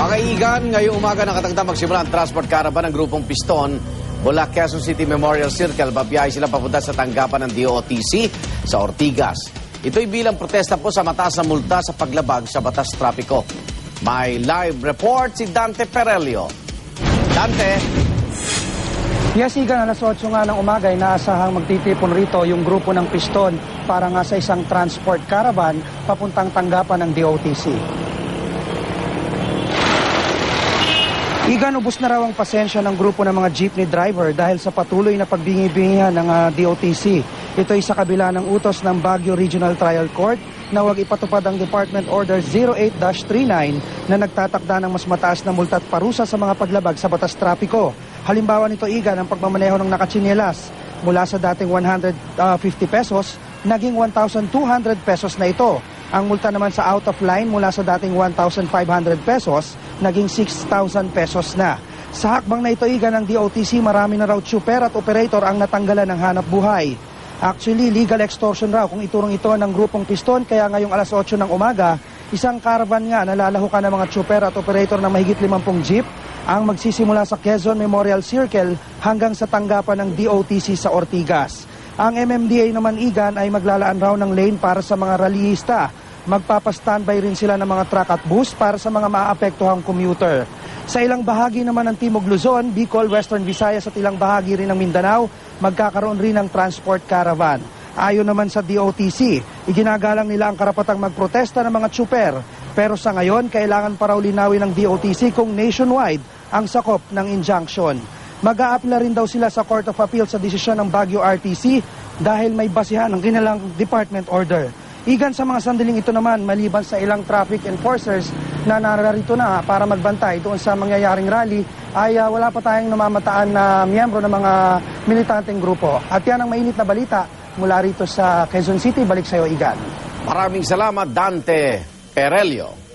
Mga igan, ngayong umaga nakatagda magsimula ang transport caravan ng grupong Piston mula Quezon City Memorial Circle. Babiyahe sila papunta sa tanggapan ng DOTC sa Ortigas. Ito'y bilang protesta po sa mataas na multa sa paglabag sa batas trapiko. May live report si Dante Perelio. Dante, Yes, alas 8 nga ng umaga ay naasahang magtitipon rito yung grupo ng piston para nga sa isang transport caravan papuntang tanggapan ng DOTC. Igan, ubus na raw ang pasensya ng grupo ng mga jeepney driver dahil sa patuloy na pagbingi-bingihan ng ah, DOTC. Ito ay sa kabila ng utos ng Baguio Regional Trial Court na huwag ipatupad ang Department Order 08-39 na nagtatakda ng mas mataas na multa at parusa sa mga paglabag sa batas trapiko. Halimbawa nito, Igan, ang pagmamaneho ng nakatsinelas mula sa dating 150 pesos, naging 1,200 pesos na ito. Ang multa naman sa out of line mula sa dating 1,500 pesos, naging 6,000 pesos na. Sa hakbang na ito, Igan, ng DOTC, marami na raw tsuper at operator ang natanggalan ng hanap buhay. Actually, legal extortion raw kung iturong ito ng grupong piston, kaya ngayong alas 8 ng umaga, isang caravan nga nalalahukan ng mga tsuper at operator ng mahigit 50 jeep ang magsisimula sa Quezon Memorial Circle hanggang sa tanggapan ng DOTC sa Ortigas. Ang MMDA naman igan ay maglalaan raw ng lane para sa mga rallyista. Magpapastandby rin sila ng mga truck at bus para sa mga maapektuhang commuter. Sa ilang bahagi naman ng Timog Luzon, Bicol, Western Visayas at ilang bahagi rin ng Mindanao, magkakaroon rin ng transport caravan. Ayon naman sa DOTC, iginagalang nila ang karapatang magprotesta ng mga tsuper. Pero sa ngayon, kailangan pa raw linawin ng DOTC kung nationwide ang sakop ng injunction. Mag-aapila rin daw sila sa Court of Appeal sa desisyon ng Baguio RTC dahil may basihan ng kanilang department order. Igan sa mga sandaling ito naman, maliban sa ilang traffic enforcers na nararito na para magbantay doon sa mangyayaring rally, ay ah, wala pa tayong namamataan na miyembro ng mga militanteng grupo. At yan ang mainit na balita mula rito sa Quezon City. Balik sa iyo, Igan. maraming salamat Dante Perelio.